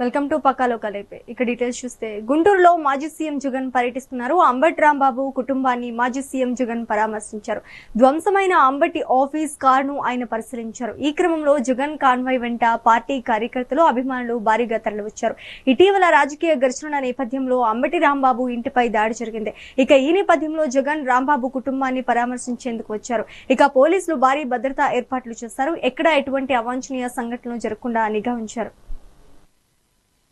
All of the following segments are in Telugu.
వెల్కమ్ టు పక్కాలో కలిపే ఇక డీటెయిల్స్ చూస్తే గుంటూరులో మాజీ సీఎం జగన్ పర్యటిస్తున్నారు. అంబటి రాంబాబు కుటుంబాన్ని మాజీ సీఎం జగన్ పరామర్శించారు. ధ్వంసమైన అంబటి ఆఫీస్ కారును ఆయన పరిశీలించారు. ఈ క్రమంలో జగన్ కాన్వాయ్ వెంట పార్టీ కార్యకర్తలు అభిమానులు భారీగా తరలివచ్చారు. ఇటీవల రాజకీయ ఘర్షణ నేపథ్యంలో అంబటి రాంబాబు ఇంటిపై దాడి జరిగింది. ఇక ఈ నేపథ్యంలో జగన్ రాంబాబు కుటుంబాన్ని పరామర్శించేందుకు వచ్చారు. ఇక పోలీసులు భారీ భద్రతా ఏర్పాట్లు చేశారు. ఎక్కడ ఎటువంటి అవాంఛనీయ సంఘటనలు జరగకుండా నిఘా ఉంచారు.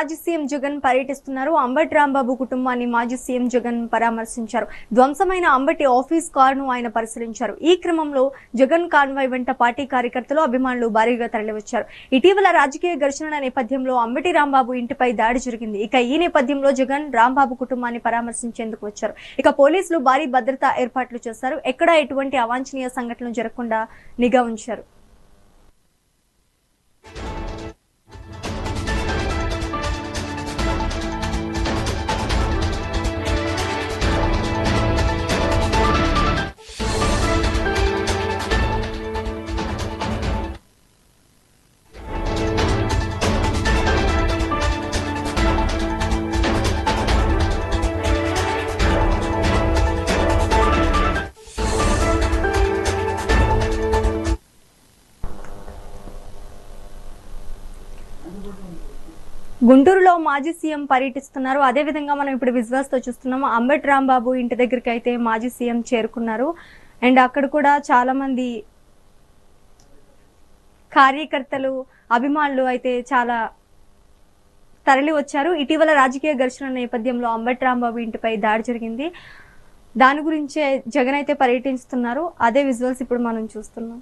మాజీ సీఎం జగన్ పర్యటిస్తున్నారు. అంబటి రాంబాబు కుటుంబాన్ని మాజీ సీఎం జగన్ పరామర్శించారు. ధ్వంసమైన అంబటి ఆఫీస్ కారును ఆయన పరిశీలించారు. ఈ క్రమంలో జగన్ కాన్వాయ్ వెంట పార్టీ కార్యకర్తలు అభిమానులు భారీగా తరలివచ్చారు. ఇటీవల రాజకీయ ఘర్షణల నేపథ్యంలో అంబటి రాంబాబు ఇంటిపై దాడి జరిగింది. ఇక ఈ నేపథ్యంలో జగన్ రాంబాబు కుటుంబాన్ని పరామర్శించేందుకు వచ్చారు. ఇక పోలీసులు భారీ భద్రతా ఏర్పాట్లు చేశారు. ఎక్కడా ఎటువంటి అవాంఛనీయ సంఘటనలు జరగకుండా నిఘా ఉంచారు. గుంటూరులో మాజీ సీఎం పర్యటిస్తున్నారు. అదే విధంగా మనం ఇప్పుడు విజువల్స్తో చూస్తున్నాము. అంబేడ్ రాంబాబు ఇంటి దగ్గరికి అయితే మాజీ సీఎం చేరుకున్నారు. అండ్ అక్కడ కూడా చాలా మంది కార్యకర్తలు అభిమానులు అయితే చాలా తరలి వచ్చారు. ఇటీవల రాజకీయ ఘర్షణ నేపథ్యంలో అంబటి రాంబాబు ఇంటిపై దాడి జరిగింది. దాని గురించే జగన్ అయితే పర్యటిస్తున్నారు. అదే విజువల్స్ ఇప్పుడు మనం చూస్తున్నాం.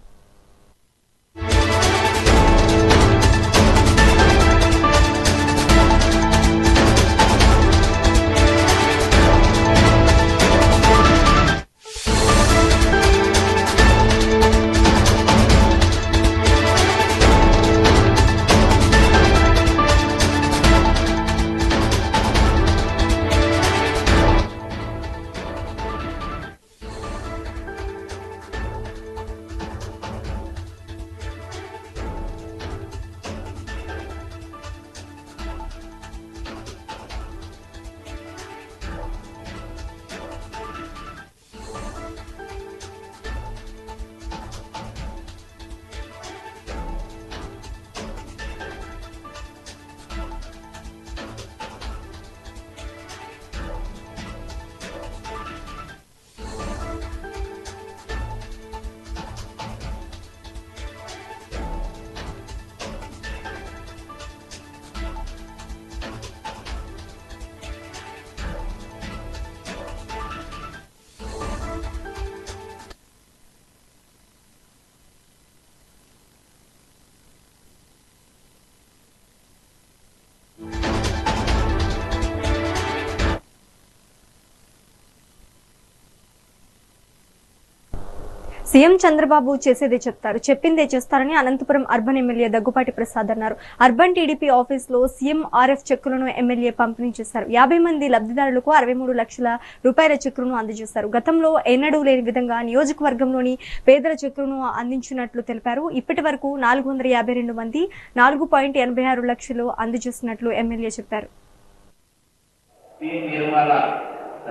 సీఎం చంద్రబాబు చేసేదే చెప్తారు. చెప్పిందే చేస్తారని అనంతపురం అర్బన్ ఎమ్మెల్యే దగ్గుపాటి ప్రసాద్ అన్నారు. అర్బన్ టీడీపీ ఆఫీస్లో సీఎం ఆర్ఎఫ్ చెక్కులను ఎమ్మెల్యే పంపిణీ చేశారు. యాభై మంది లబ్ధిదారులకు అరవై మూడు లక్షల రూపాయల చెక్కులను అందజేశారు. గతంలో ఎన్నడూ లేని విధంగా నియోజకవర్గంలోని పేదల చెక్కులను అందించినట్లు తెలిపారు. ఇప్పటి వరకు నాలుగు వందల యాభై రెండు మంది నాలుగు పాయింట్ ఎనభై ఆరు లక్షలు అందజేసినట్లు ఎమ్మెల్యే చెప్పారు.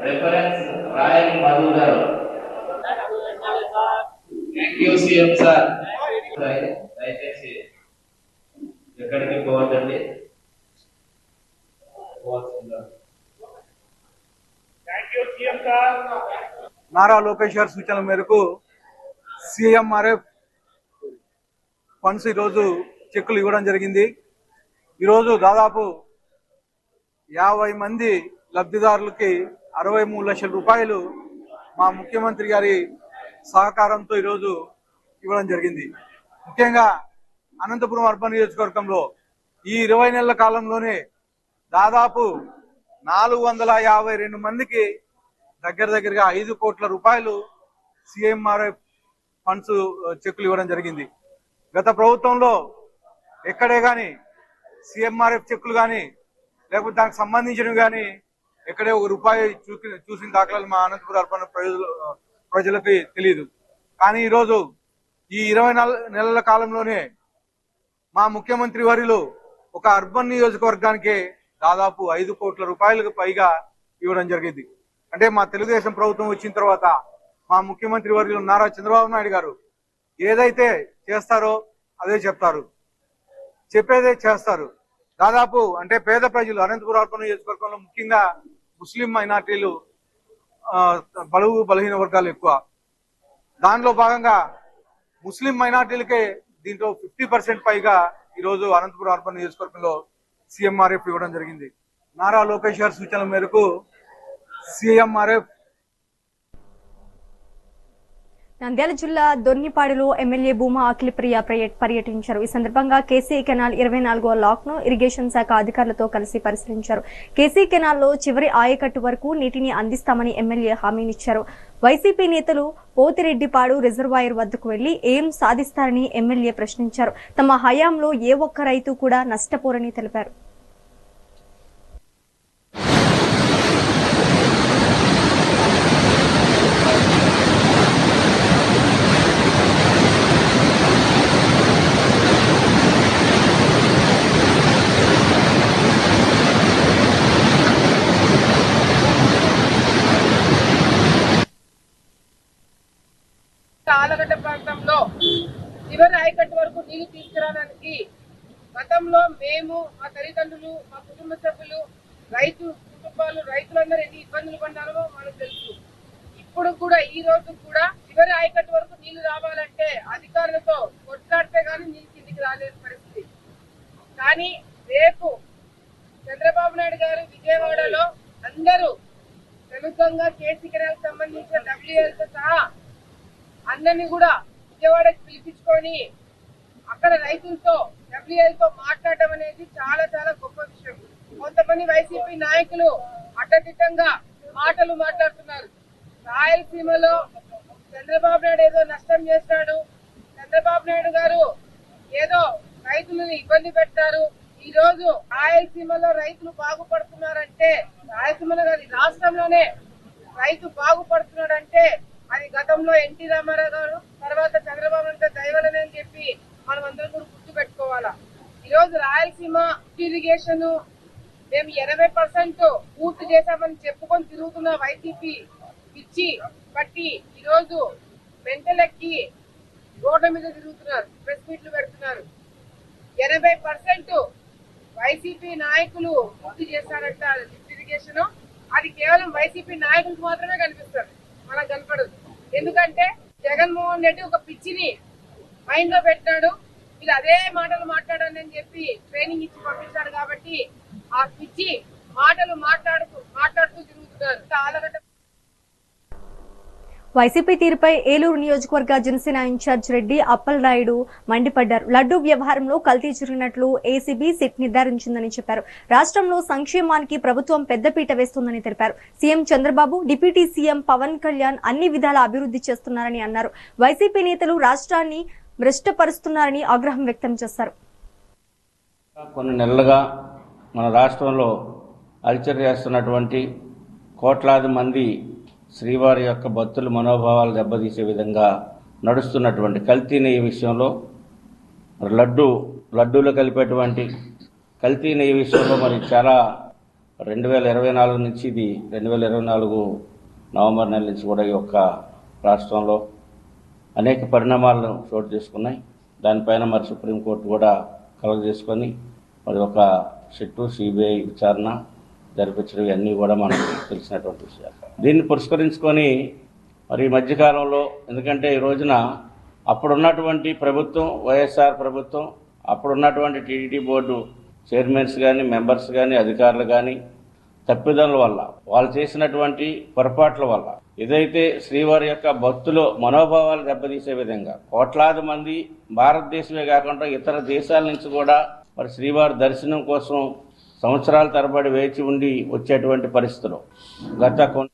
రెఫరెన్స్ రాయల్ మధు గారు. థ్యాంక్ యూ సీఎం సార్ దయచేసి ఎక్కడికి పోవద్దండి? నారా లోకేష్ గారి సూచనల మేరకు సిఎంఆర్ఎఫ్ ఫండ్స్ ఈరోజు చెక్కులు ఇవ్వడం జరిగింది. ఈరోజు దాదాపు యాభై మంది లబ్ధిదారులకి అరవై మూడు లక్షల రూపాయలు మా ముఖ్యమంత్రి గారి సహకారంతో ఈరోజు ఇవ్వడం జరిగింది. ముఖ్యంగా అనంతపురం అర్బన్ నియోజకవర్గంలో ఈ ఇరవై నెలల కాలంలోనే దాదాపు నాలుగు వందల యాభై రెండు మందికి దగ్గర దగ్గరగా ఐదు కోట్ల రూపాయలు సిఎంఆర్ఎఫ్ ఫండ్స్ చెక్కులు ఇవ్వడం జరిగింది. గత ప్రభుత్వంలో ఎక్కడే కానీ సిఎంఆర్ఎఫ్ చెక్కులు కానీ లేకపోతే దానికి సంబంధించినవి కానీ ఎక్కడే ఒక రూపాయి చూసిన దాఖలాలు మా అనంతపురం అర్పణ ప్రజలు ప్రజలకి తెలియదు కానీ ఈరోజు ఈ ఇరవై నాలుగు నెలల కాలంలోనే మా ముఖ్యమంత్రి వారిలో ఒక అర్బన్ నియోజకవర్గానికి దాదాపు ఐదు కోట్ల రూపాయలకు పైగా ఇవ్వడం జరిగింది. అంటే మా తెలుగుదేశం ప్రభుత్వం వచ్చిన తర్వాత మా ముఖ్యమంత్రి వర్యులు నారా చంద్రబాబు నాయుడు గారు ఏదైతే చేస్తారో అదే చెప్తారు. చెప్పేదే చేస్తారు. దాదాపు అంటే పేద ప్రజలు అనంతపురం అర్బన్ నియోజకవర్గంలో ముఖ్యంగా ముస్లిం మైనార్టీలు బలుగు బలహీన వర్గాలు ఎక్కువ. దానిలో భాగంగా ముస్లిం మైనార్టీలకే దీంట్లో ఫిఫ్టీ పర్సెంట్ పైగా ఈరోజు అనంతపురం అర్బన్ నియోజకవర్గంలో సీఎంఆర్ఎఫ్ ఇవ్వడం జరిగింది. నారా లోకేష్ గారి సూచనల మేరకు సీఎంఆర్ఎఫ్ నంద్యాల జిల్లా దొన్నిపాడులో ఎమ్మెల్యే భూమా అఖిలప్రియ పర్యటించారు. ఈ సందర్భంగా కేసీ కెనాల్ ఇరవై నాలుగో లాక్ను ఇరిగేషన్ శాఖ అధికారులతో కలిసి పరిశీలించారు. కేసీ కెనాల్లో చివరి ఆయకట్టు వరకు నీటిని అందిస్తామని ఎమ్మెల్యే హామీనిచ్చారు. వైసీపీ నేతలు పోతిరెడ్డిపాడు రిజర్వాయర్ వద్దకు వెళ్ళి ఏం సాధిస్తారని ఎమ్మెల్యే ప్రశ్నించారు. తమ హయాంలో ఏ ఒక్క రైతు కూడా నష్టపోరని తెలిపారు ఆలగడ్డ ప్రాంతంలో చివరి ఆయకట్టు వరకు నీళ్ళు తీసుకురావడానికి గతంలో మేము మా తల్లిదండ్రులు మా కుటుంబ సభ్యులు రైతు కుటుంబాలు రైతులందరూ ఎన్ని ఇబ్బందులు పడ్డారో మనకు తెలుసు. ఇప్పుడు కూడా ఈ రోజు కూడా చివరి ఆయకట్టు వరకు నీళ్ళు రావాలంటే అధికారులతో కొట్లాడితే గానీ నీళ్ళు కిందికి రాలేని పరిస్థితి. కానీ రేపు చంద్రబాబు నాయుడు గారు విజయవాడలో అందరూ ప్రముఖంగా కేసీ కెనాల్ సంబంధించిన డబ్ల్యూఎల్తో సహా అందరినీ కూడా విజయవాడకి పిలిపించుకొని అక్కడ రైతులతో డబ్ల్యూఎల్ మాట్లాడడం అనేది చాలా చాలా గొప్ప విషయం. కొంతమంది వైసీపీ నాయకులు అడ్డదిట్టంగా మాటలు మాట్లాడుతున్నారు. రాయలసీమలో చంద్రబాబు నాయుడు ఏదో నష్టం చేస్తాడు చంద్రబాబు నాయుడు గారు ఏదో రైతులను ఇబ్బంది పెట్టారు. ఈ రోజు రాయలసీమలో రైతులు బాగుపడుతున్నారంటే రాయలసీమలో కాదు రాష్ట్రంలోనే రైతు బాగుపడుతున్నాడంటే అది గతంలో ఎన్టీ రామారావు గారు తర్వాత చంద్రబాబు నాయుడు గారి దయవలనే అని చెప్పి మనం అందరం కూడా గుర్తు పెట్టుకోవాలా ఈ రోజు రాయలసీమ ఇరిగేషన్ మేము ఎనభై పర్సెంట్ పూర్తి చేశామని చెప్పుకొని తిరుగుతున్న వైసీపీ పిచ్చి బట్టి ఈరోజు వెంటలెక్కి మెంటలెక్కి రోడ్ల మీద తిరుగుతున్నారు ప్రెస్ మీట్లు పెడుతున్నారు. ఎనభై పర్సెంట్ వైసీపీ నాయకులు పూర్తి చేస్తారంట లిఫ్ట్ ఇరిగేషన్. అది కేవలం వైసీపీ నాయకులకు మాత్రమే కనిపిస్తారు మనకు కనపడదు. ఎందుకంటే జగన్మోహన్ రెడ్డి ఒక పిచ్చిని మైండ్లో పెట్టాడు వీళ్ళు అదే మాటలు మాట్లాడండి అని చెప్పి ట్రైనింగ్ ఇచ్చి పంపించాడు కాబట్టి ఆ పిచ్చి మాటలు మాట్లాడుతూ మాట్లాడుతూ తిరుగుతున్నారు. ఆలగడ్డ వైసీపీ తీరుపై ఏలూరు నియోజకవర్గ జనసేన ఇన్ఛార్జ్ రెడ్డి అప్పల్ నాయుడు మండిపడ్డారు. లడ్డూ వ్యవహారంలో కల్తీ జరిగినట్లు ఏసీబీ సిట్ నిర్ధారించిందని చెప్పారు. రాష్ట్రంలో సంక్షేమానికి ప్రభుత్వం పెద్దపీట వేస్తుందని తెలిపారు. CM Chandrababu deputy CM Pavan Kalyan అన్ని విధాల అభివృద్ధి చేస్తున్నారని అన్నారు. వైసీపీ నేతలు రాష్ట్రాన్ని భ్రష్టపరుస్తున్నారని ఆగ్రహం వ్యక్తం చేశారు. కొన్ని నెలలుగా మన రాష్ట్రంలో అల్చర్ చేస్తున్నటువంటి కోట్లాది మంది శ్రీవారి యొక్క భక్తుల మనోభావాలు దెబ్బతీసే విధంగా నడుస్తున్నటువంటి కల్తీ నెయ్యి విషయంలో మరి లడ్డు లడ్డూలో కలిపేటువంటి కల్తీ నెయ్యి విషయంలో మరి చాలా రెండు వేల ఇరవై నాలుగు నుంచి ఇది రెండు వేల ఇరవై నాలుగు నవంబర్ నెల నుంచి కూడా ఈ యొక్క రాష్ట్రంలో అనేక పరిణామాలను చోటు చేసుకున్నాయి. దానిపైన మరి సుప్రీంకోర్టు కూడా కలగ చేసుకొని మరి ఒక సిట్టు సిబిఐ విచారణ జరిపించడం ఇవన్నీ కూడా మనకు తెలిసినటువంటి విషయాలు. దీన్ని పురస్కరించుకొని మరి ఈ మధ్యకాలంలో ఎందుకంటే ఈ రోజున అప్పుడున్నటువంటి ప్రభుత్వం వైఎస్ఆర్ ప్రభుత్వం అప్పుడున్నటువంటి టీడీటీ బోర్డు చైర్మన్స్ కానీ మెంబర్స్ కానీ అధికారులు కానీ తప్పిదల వల్ల వాళ్ళు చేసినటువంటి పొరపాట్ల వల్ల. ఏదైతే శ్రీవారి యొక్క భక్తులు మనోభావాలు దెబ్బతీసే విధంగా కోట్లాది మంది భారతదేశమే కాకుండా ఇతర దేశాల నుంచి కూడా మరి శ్రీవారి దర్శనం కోసం సంవత్సరాల తరబడి వేచి ఉండి వచ్చేటువంటి పరిస్థితులు గత కొన్ని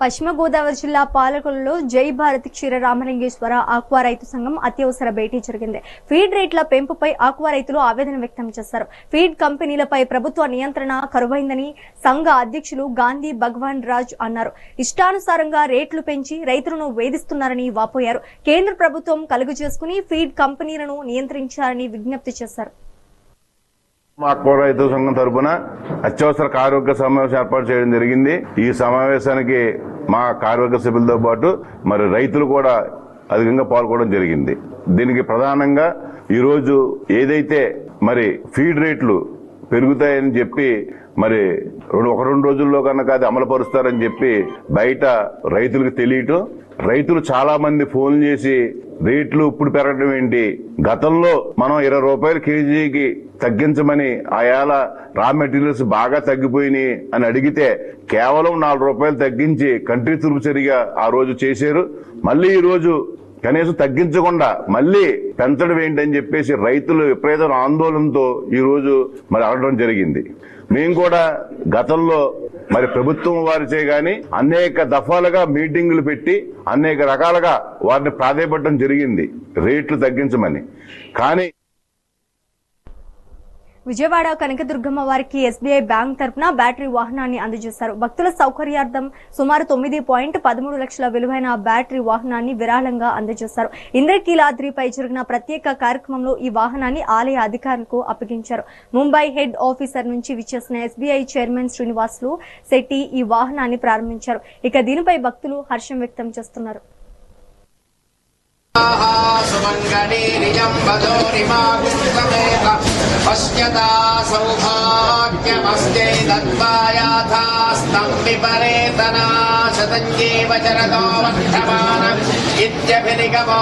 పశ్చిమ గోదావరి జిల్లా పాలకొల్లులో జై భారత్ క్షీర రామలింగేశ్వర ఆక్వా రైతు సంఘం అత్యవసర భేటీ జరిగింది. ఫీడ్ రేట్ల పెంపుపై ఆక్వా రైతులు ఆవేదన వ్యక్తం చేశారు. ఫీడ్ కంపెనీలపై ప్రభుత్వ నియంత్రణ కరువైందని సంఘ అధ్యక్షులు గాంధీ భగవాన్ రాజ్ అన్నారు. ఇష్టానుసారంగా రేట్లు పెంచి రైతులను వేధిస్తున్నారని వాపోయారు. కేంద్ర ప్రభుత్వం కలుగు చేసుకుని ఫీడ్ కంపెనీలను నియంత్రించాలని విజ్ఞప్తి చేశారు. మా ఆక్వా రైతు సంఘం తరపున అత్యవసర కార్యవర్గ సమావేశం ఏర్పాటు చేయడం జరిగింది. ఈ సమావేశానికి మా కార్యవర్గ సభ్యులతో పాటు మరి రైతులు కూడా అధికంగా పాల్గొనడం జరిగింది. దీనికి ప్రధానంగా ఈరోజు ఏదైతే మరి ఫీడ్ రేట్లు పెరుగుతాయని చెప్పి మరి రెండు ఒక రెండు రోజుల్లో కనుక అది అమలు పరుస్తారని చెప్పి బయట రైతులకు తెలియటం రైతులు చాలా మంది ఫోన్ చేసి రేట్లు ఇప్పుడు పెరగడం ఏంటి? గతంలో మనం ఇరవై రూపాయలు కేజీకి తగ్గించమని ఆయాల రా మెటీరియల్స్ బాగా తగ్గిపోయినాయి అని అడిగితే కేవలం నాలుగు రూపాయలు తగ్గించి కంట్రీ తురుపుచరిగా ఆ రోజు చేశారు. మళ్ళీ ఈ రోజు కనీసం తగ్గించకుండా మళ్ళీ పెంచడం ఏంటని చెప్పేసి రైతులు విపరీత ఆందోళనతో ఈ రోజు మరి అడగడం జరిగింది. మేము కూడా గతంలో మరి ప్రభుత్వం వారిచే గాని అనేక దఫాలుగా మీటింగులు పెట్టి అనేక రకాలుగా వారిని ప్రాధాయపడడం జరిగింది. రేట్లు తగ్గించమని. కానీ విజయవాడ కనకదుర్గమ్మ వారికి ఎస్బీఐ బ్యాంక్ తరపున బ్యాటరీ వాహనాన్ని అందజేశారు. భక్తుల సౌకర్యార్థం సుమారు తొమ్మిది పాయింట్ పదమూడు లక్షల విలువైన బ్యాటరీ వాహనాన్ని విరాళంగా అందజేశారు. ఇంద్రకీలాద్రిపై జరిగిన ప్రత్యేక కార్యక్రమంలో ఈ వాహనాన్ని ఆలయ అధికారులకు అప్పగించారు. ముంబై హెడ్ ఆఫీసర్ నుంచి విచ్చేసిన ఎస్బీఐ చైర్మన్ శ్రీనివాసులు శెట్టి ఈ వాహనాన్ని ప్రారంభించారు. ఇక దీనిపై భక్తులు హర్షం వ్యక్తం చేస్తున్నారు. मङ्गणीरियम्बदोरिमागुस्तमेत पश्यता सौभाग्यमस्यै दत्तायाथास्तम् विपरेतनाशतञ्जीव चरतो वर्धमान इत्यभिनिगमो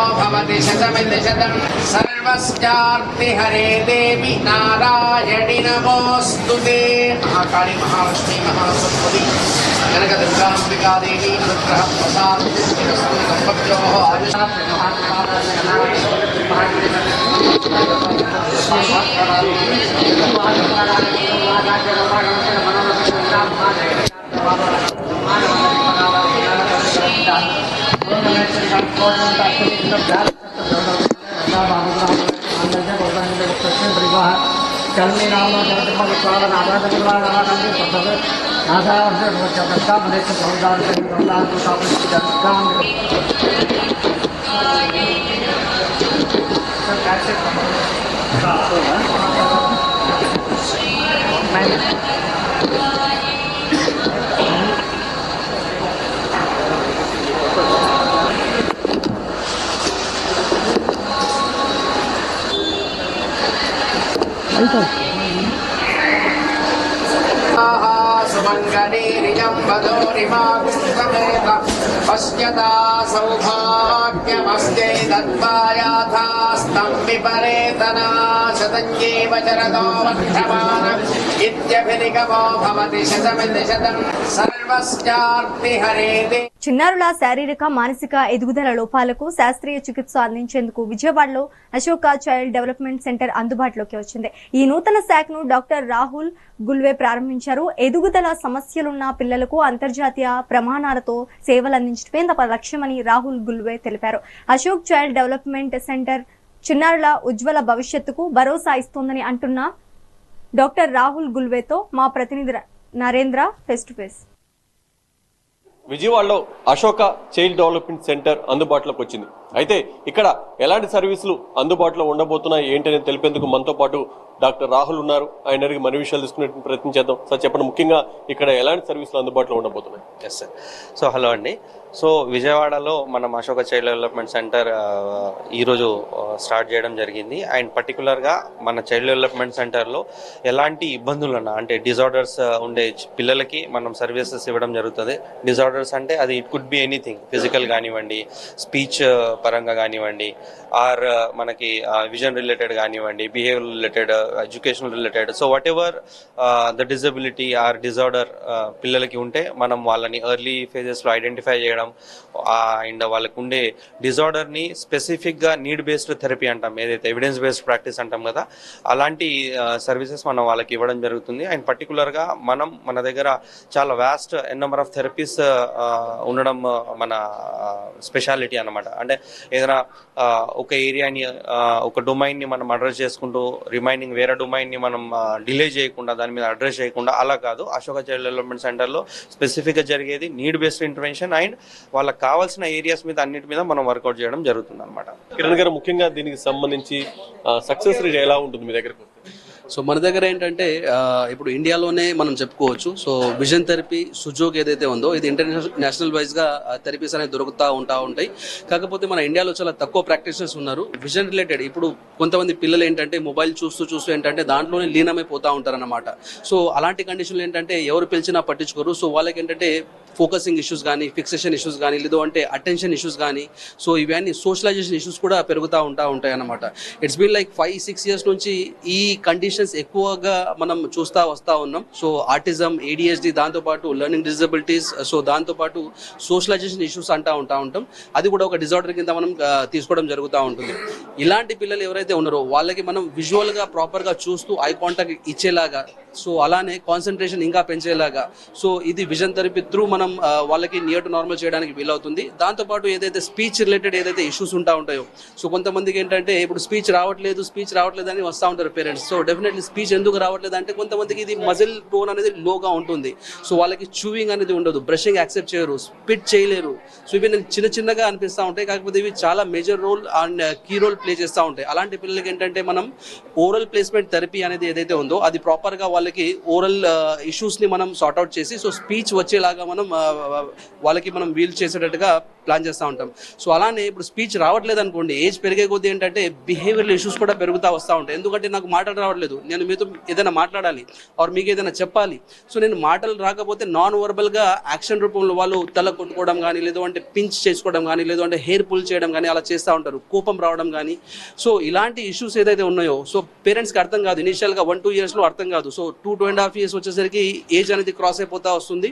हरे देवि नारायणि नमोऽस्तु महाकाली महालक्ष्मी महासरस्वती। जनकदुर्गाम्बिका देवी अनुग्रहः प्रसादः आयुषात् ಕಲ್ಮಿ ರಾಮ ಜಗತ್ಮಗಳ ಆರಾಧನೆಗಳ ಆರಾಧನೆ ಬರ್ತದೆ ಆಧಾರದ ಜಗತ್ತ ಮನೆಯ ಸೌದಾರ್ಯ Pasca ta sauhagya maske datvayatha చిన్నారుల శారీరక మానసిక ఎదుగుదల లోపాలకు శాస్త్రీయ చికిత్స అందించేందుకు విజయవాడలో అశోక చైల్డ్ డెవలప్మెంట్ సెంటర్ అందుబాటులోకి వచ్చింది. ఈ నూతన శాఖను డాక్టర్ రాహుల్ గుల్వే ప్రారంభించారు. ఎదుగుదల సమస్యలున్న పిల్లలకు అంతర్జాతీయ ప్రమాణాలతో సేవలు అందించడమే తమ లక్ష్యమని రాహుల్ గుల్వే తెలిపారు. అశోక్ చైల్డ్ డెవలప్మెంట్ సెంటర్ చిన్నారుల ఉజ్వల భవిష్యత్తుకు భరోసా ఇస్తోందని అంటున్న డాక్టర్ రాహుల్ గుల్వేతో మా ప్రతినిధి నరేంద్ర ఫేస్ టు ఫేస్. విజయవాడలో అశోక చైల్డ్ డెవలప్మెంట్ సెంటర్ అందుబాటులోకి వచ్చింది. అయితే ఇక్కడ ఎలాంటి సర్వీసులు అందుబాటులో ఉండబోతున్నాయి ఏంటని తెలిపేందుకు మనతో పాటు డాక్టర్ రాహుల్ ఉన్నారు. ఆయన అడిగి మరిన్ని విషయాలు తీసుకునే ప్రయత్నం చేద్దాం. సార్ చెప్పండి ముఖ్యంగా ఇక్కడ ఎలాంటి సర్వీసులు అందుబాటులో ఉండబోతున్నాయి? ఎస్ సార్ సో హలో అండి. సో విజయవాడలో మనం అశోక చైల్డ్ డెవలప్మెంట్ సెంటర్ ఈరోజు స్టార్ట్ చేయడం జరిగింది. అండ్ పర్టికులర్గా మన చైల్డ్ డెవలప్మెంట్ సెంటర్లో ఎలాంటి ఇబ్బందులు ఉన్నా అంటే డిజార్డర్స్ ఉండే పిల్లలకి మనం సర్వీసెస్ ఇవ్వడం జరుగుతుంది. డిజార్డర్స్ అంటే అది it could be anything physical కానివ్వండి స్పీచ్ పరంగా కానివ్వండి ఆర్ మనకి విజన్ రిలేటెడ్ కానివ్వండి behaviour related education related so whatever the disability or disorder పిల్లలకి ఉంటే మనం వాళ్ళని ఎర్లీ ఫేజెస్లో ఐడెంటిఫై చేయడం అండ్ వాళ్ళకు ఉండే డిజార్డర్ని స్పెసిఫిక్గా నీడ్ బేస్డ్ థెరపీ అంటాం. ఏదైతే ఎవిడెన్స్ బేస్డ్ ప్రాక్టీస్ అంటాం కదా అలాంటి సర్వీసెస్ మనం వాళ్ళకి ఇవ్వడం జరుగుతుంది. అండ్ పర్టికులర్గా మనం మన దగ్గర చాలా vast n number of therapies ఉండడం మన స్పెషాలిటీ అనమాట అంటే ఏదైనా ఒక ఏరియాని ఒక డొమైన్ని మనం అడ్రస్ చేసుకుంటూ రిమైనింగ్ వేరే డొమైన్ని మనం డిలే చేయకుండా దాని మీద అడ్రస్ చేయకుండా అలా కాదు. అశోక డెవలప్మెంట్ సెంటర్లో స్పెసిఫిక్గా జరిగేది నీడ్ బేస్డ్ ఇంటర్వెన్షన్ అండ్ వాళ్ళకి కావాల్సిన ఏరియాస్ మీద అన్నిటి మీద మనం వర్కౌట్ చేయడం జరుగుతుంది అనమాట కిరణ్ గారు ముఖ్యంగా దీనికి సంబంధించి సక్సెస్ రేట్ ఎలా ఉంటుంది మీ దగ్గరకు? సో మన దగ్గర ఏంటంటే ఇప్పుడు ఇండియాలోనే మనం చెప్పుకోవచ్చు. సో విజన్ థెరపీ సుజోగ్ ఏదైతే ఉందో ఇది ఇంటర్నేషనల్ నేషనల్ వైజ్గా థెరపీస్ అనేవి దొరుకుతూ ఉంటా ఉంటాయి. కాకపోతే మన ఇండియాలో చాలా తక్కువ ప్రాక్టీషనర్స్ ఉన్నారు. విజన్ రిలేటెడ్ ఇప్పుడు కొంతమంది పిల్లలు ఏంటంటే మొబైల్ చూస్తూ చూస్తూ ఏంటంటే దాంట్లోనే లీనమైపోతూ ఉంటారన్నమాట. సో అలాంటి కండిషన్లు ఏంటంటే ఎవరు పిలిచినా పట్టించుకోరు. సో వాళ్ళకి ఏంటంటే ఫోకసింగ్ ఇష్యూస్ కానీ ఫిక్సేషన్ ఇష్యూస్ కానీ లేదు అంటే అటెన్షన్ ఇష్యూస్ కానీ సో ఇవన్నీ సోషలైజేషన్ ఇష్యూస్ కూడా పెరుగుతూ ఉంటా ఉంటాయి అన్నమాట it's been like five six years నుంచి ఈ కండిషన్స్ ఎక్కువగా మనం చూస్తూ వస్తూ ఉన్నాం. సో ఆర్టిజం ఏడిఎస్డి దాంతోపాటు లెర్నింగ్ డిజబిలిటీస్ సో దాంతోపాటు సోషలైజేషన్ ఇష్యూస్ అంటూ ఉంటా ఉంటాం. అది కూడా ఒక డిజార్డర్ కింద మనం తీసుకోవడం జరుగుతూ ఉంటుంది. ఇలాంటి పిల్లలు ఎవరైతే ఉన్నారో వాళ్ళకి మనం విజువల్గా ప్రాపర్గా చూస్తూ ఐ కాంటాక్ట్ ఇచ్చేలాగా సో అలానే కాన్సన్ట్రేషన్ ఇంకా పెంచేలాగా సో ఇది విజన్ థెరపీ త్రూ మనం మనం వాళ్ళకి నియర్ టు నార్మల్ చేయడానికి వీలవుతుంది. దాంతోపాటు ఏదైతే స్పీచ్ రిలేటెడ్ ఏదైతే ఇష్యూస్ ఉంటా ఉంటాయో సో కొంతమందికి ఏంటంటే ఇప్పుడు స్పీచ్ రావట్లేదు స్పీచ్ రావట్లేదు అని వస్తూ ఉంటారు పేరెంట్స్ సో డెఫినెట్లీ స్పీచ్ ఎందుకు రావట్లేదు అంటే కొంతమందికి ఇది మజిల్ టోన్ అనేది లోగా ఉంటుంది. సో వాళ్ళకి చూయింగ్ అనేది ఉండదు బ్రషింగ్ యాక్సెప్ట్ చేయరు స్పిట్ చేయలేరు. సో ఇవి నేను చిన్న చిన్నగా అనిపిస్తూ ఉంటాయి. కాకపోతే ఇవి చాలా major role and key role play చేస్తూ ఉంటాయి. అలాంటి పిల్లలకి ఏంటంటే మనం ఓరల్ ప్లేస్మెంట్ థెరపీ అనేది ఏదైతే ఉందో అది ప్రాపర్గా వాళ్ళకి ఓరల్ ఇష్యూస్ని uh, మనం సార్ట్అవుట్ చేసి సో స్పీచ్ వచ్చేలాగా మనం వాళ్ళకి మనం వీల్ చేసేటట్టుగా ప్లాన్ చేస్తూ ఉంటాం. సో అలానే ఇప్పుడు స్పీచ్ రావట్లేదు అనుకోండి ఏజ్ పెరిగే కొద్దీ ఏంటంటే బిహేవియరల్ ఇష్యూస్ కూడా పెరుగుతూ వస్తూ ఉంటాయి. ఎందుకంటే నాకు మాటలు రావట్లేదు. నేను మీతో ఏదైనా మాట్లాడాలి ఆర్ మీకు ఏదైనా చెప్పాలి. సో నేను మాటలు రాకపోతే నాన్ వర్బల్గా యాక్షన్ రూపంలో వాళ్ళు తల కొట్టుకోవడం కానీ లేదు అంటే పించ్ చేసుకోవడం కానీ లేదు అంటే హెయిర్ పుల్ చేయడం కానీ అలా చేస్తూ ఉంటారు. కోపం రావడం కానీ సో ఇలాంటి ఇష్యూస్ ఏదైతే ఉన్నాయో సో పేరెంట్స్కి అర్థం కాదు. ఇనిషియల్గా వన్ టూ ఇయర్స్లో అర్థం కాదు. So two two and half years వచ్చేసరికి ఏజ్ అనేది క్రాస్ అయిపోతూ వస్తుంది.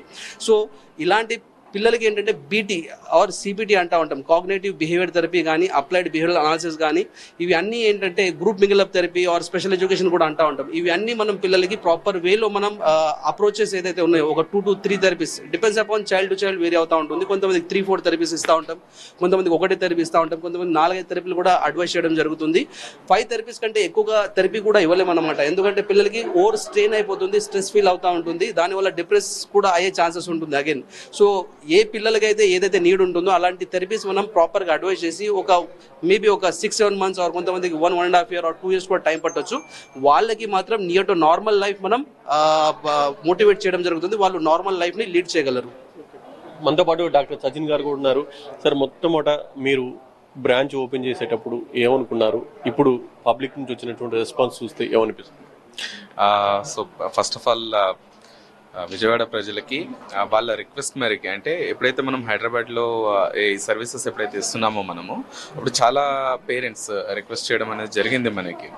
సో ఇలాంటి పిల్లలకి ఏంటంటే బీటీ ఆర్ సిబిటీ అంటా ఉంటాం. కాగ్నేటివ్ బిహేవియర్ థెరపీ కానీ అప్లైడ్ బిహేవియర్ అనాలిసిస్ కానీ ఇవి అన్నీ ఏంటంటే group mingle up therapy or special education కూడా అంటా ఉంటాం. ఇవి అన్నీ మనం పిల్లలకి ప్రాపర్ వేలో మనం అప్రోచెస్ ఏదైతే ఉన్నాయో ఒక two to three therapies depends upon child to child vary అవుతూ ఉంటుంది. కొంతమందికి త్రీ ఫోర్ థెరపీస్ ఇస్తూ ఉంటాం. కొంతమందికి ఒకటే థెరపీ ఇస్తూ ఉంటాం. కొంతమంది నాలుగైదు థెరపీలు కూడా అడ్వైస్ చేయడం జరుగుతుంది. ఫైవ్ థెరపీస్ కంటే ఎక్కువగా థెరపీ కూడా ఇవ్వలేమన్నమాట ఎందుకంటే పిల్లలకి ఓవర్ స్ట్రెయిన్ అయిపోతుంది స్ట్రెస్ ఫీల్ అవుతూ ఉంటుంది. దానివల్ల డిప్రెస్ కూడా అయ్యే ఛాన్సెస్ ఉంటుంది అగైన్ సో ఏ పిల్లలకైతే ఏదైతే నీడ్ ఉంటుందో అలాంటి థెరపీస్ మనం ప్రాపర్గా అడ్వైస్ చేసి ఒక మేబీ ఒక సిక్స్ సెవెన్ మంత్స్ ఆర్ కొంతమందికి one one and half year or two years కూడా టైం పట్టొచ్చు. వాళ్ళకి మాత్రం నియర్ టు నార్మల్ లైఫ్ మనం మోటివేట్ చేయడం జరుగుతుంది. వాళ్ళు నార్మల్ లైఫ్ని లీడ్ చేయగలరు. మనతో పాటు డాక్టర్ సచిన్ గారు కూడా ఉన్నారు. సార్ మొట్టమొదట మీరు బ్రాంచ్ ఓపెన్ చేసేటప్పుడు ఏమనుకున్నారు? ఇప్పుడు పబ్లిక్ నుంచి వచ్చినటువంటి రెస్పాన్స్ చూస్తే ఏమనిపిస్తుంది? So first of all Vijayawada ప్రజలకి వాళ్ళ రిక్వెస్ట్ మేరకి. అంటే ఎప్పుడైతే మనం హైదరాబాద్లో ఈ సర్వీసెస్ ఎప్పుడైతే ఇస్తున్నామో మనము అప్పుడు చాలా పేరెంట్స్ రిక్వెస్ట్ చేయడం అనేది జరిగింది మనకి.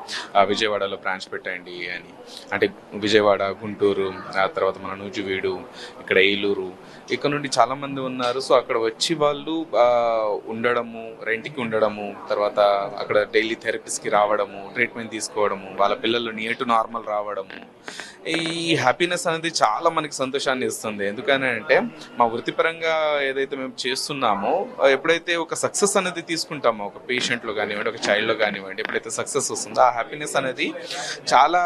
విజయవాడలో బ్రాంచ్ పెట్టండి అని. అంటే విజయవాడ గుంటూరు ఆ తర్వాత మన నూజివీడు ఇక్కడ ఏలూరు ఇక్కడ నుండి చాలామంది ఉన్నారు. సో అక్కడ వచ్చి వాళ్ళు ఉండడము రెంట్కి ఉండడము తర్వాత అక్కడ డైలీ థెరపీస్కి రావడము ట్రీట్మెంట్ తీసుకోవడము వాళ్ళ పిల్లలు నియర్ టు నార్మల్ రావడము ఈ హ్యాపీనెస్ అనేది చాలా మనకి సంతోషాన్ని ఇస్తుంది. ఎందుకని అంటే మా వృత్తిపరంగా ఏదైతే మేము చేస్తున్నామో ఎప్పుడైతే ఒక సక్సెస్ అనేది తీసుకుంటామో ఒక పేషెంట్లో కానివ్వండి ఒక చైల్డ్లో కానివ్వండి ఎప్పుడైతే సక్సెస్ వస్తుందో ఆ హ్యాపీనెస్ అనేది చాలా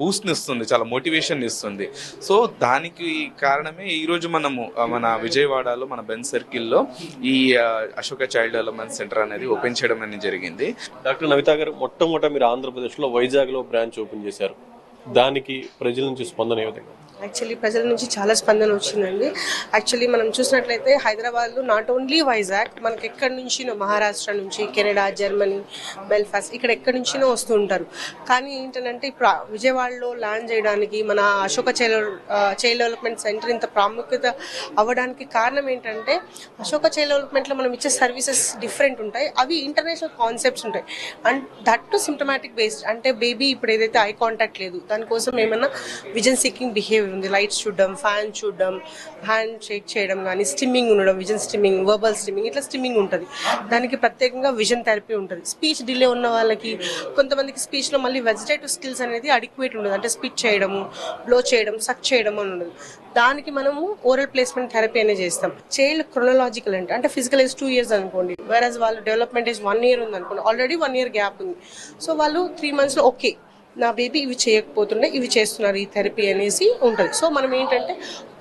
బూస్ట్ని ఇస్తుంది చాలా మోటివేషన్ ఇస్తుంది. సో దానికి కారణమే ఈరోజు మనము మన విజయవాడలో మన బెన్ సర్కిల్లో ఈ అశోక చైల్డ్ డెవలప్మెంట్ సెంటర్ అనేది ఓపెన్ చేయడం అనేది జరిగింది. డాక్టర్ నవితా గారు మొట్టమొదట మీరు ఆంధ్రప్రదేశ్లో వైజాగ్లో బ్రాంచ్ ఓపెన్ చేశారు. దానికి ప్రజల నుంచి స్పందన ఏ విధంగా యాక్చువల్లీ ప్రజల నుంచి చాలా స్పందన వచ్చిందండి. యాక్చువల్లీ మనం చూసినట్లయితే హైదరాబాద్లో నాట్ ఓన్లీ వైజాగ్ మనకి ఎక్కడి నుంచినో మహారాష్ట్ర నుంచి కెనడా జర్మనీ బెల్ఫాస్ట్ ఇక్కడ ఎక్కడి నుంచినో వస్తూ ఉంటారు. కానీ ఏంటంటే ఇప్పుడు విజయవాడలో ల్యాండ్ చేయడానికి మన Ashoka child child development centre ఇంత ప్రాముఖ్యత అవ్వడానికి కారణం ఏంటంటే అశోక చైల్డ్ డెవలప్మెంట్లో మనం ఇచ్చే సర్వీసెస్ డిఫరెంట్ ఉంటాయి. అవి ఇంటర్నేషనల్ కాన్సెప్ట్స్ ఉంటాయి. And that to symptomatic based అంటే బేబీ ఇప్పుడు ఏదైతే ఐ కాంటాక్ట్ లేదు దానికోసం ఏమన్నా విజన్ సీకింగ్ బిహేవియర్ ఉంది. లైట్స్ చూడడం ఫ్యాన్ చూడడం హ్యాండ్ షేక్ చేయడం కానీ స్టిమ్మింగ్ ఉండడం విజన్ స్టిమ్మింగ్ వర్బల్ స్టిమ్మింగ్ ఇట్లా స్టిమ్మింగ్ ఉంటుంది. దానికి ప్రత్యేకంగా విజన్ థెరపీ ఉంటుంది. స్పీచ్ డిలే ఉన్న వాళ్ళకి కొంతమందికి స్పీచ్లో మళ్ళీ వెజిటేటివ్ స్కిల్స్ అనేది అడిక్వేట్ ఉండదు. అంటే స్పీచ్ చేయడము బ్లో చేయడం సక్ చేయడం అని ఉండదు. దానికి మనము ఓరల్ ప్లేస్మెంట్ థెరపీ అనేది చేస్తాం. చైల్డ్ క్రొనలాజికల్ అంటే అంటే ఫిజికల్ ఏజ్ టూ ఇయర్స్ అనుకోండి. వేరస్ వాళ్ళు డెవలప్మెంట్ ఏజ్ వన్ ఇయర్ ఉంది అనుకోండి ఆల్రెడీ వన్ ఇయర్ గ్యాప్ ఉంది. సో వాళ్ళు త్రీ మంత్స్లో ఓకే నా బేబీ ఇవి చేయకపోతుండే ఇవి చేస్తున్నారు ఈ థెరపీ అనేసి ఉంటుంది. సో మనం ఏంటంటే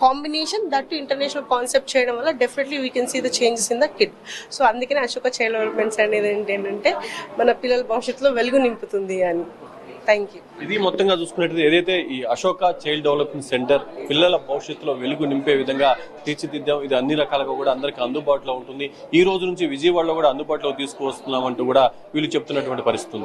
కాంబినేషన్ దట్ ఇంటర్నేషనల్ కాన్సెప్ట్ చేయడం వల్ల definitely we can see the changes in the kid so అందుకనే అశోక చైల్డ్ డెవలప్మెంట్స్ అనేది ఏంటంటే మన పిల్లల భవిష్యత్తులో వెలుగు నింపుతుంది అని. థ్యాంక్ యూ ఇది మొత్తంగా చూసుకున్నట్టు ఏదైతే ఈ అశోక చైల్డ్ డెవలప్మెంట్ సెంటర్ పిల్లల భవిష్యత్తులో వెలుగు నింపే విధంగా తీర్చిదిద్దాం ఇది అన్ని రకాలుగా కూడా అందరికీ అందుబాటులో ఉంటుంది. ఈ రోజు నుంచి విజయవాడలో కూడా అందుబాటులో తీసుకువస్తున్నామంటూ కూడా వీళ్ళు చెప్తున్నటువంటి పరిస్థితి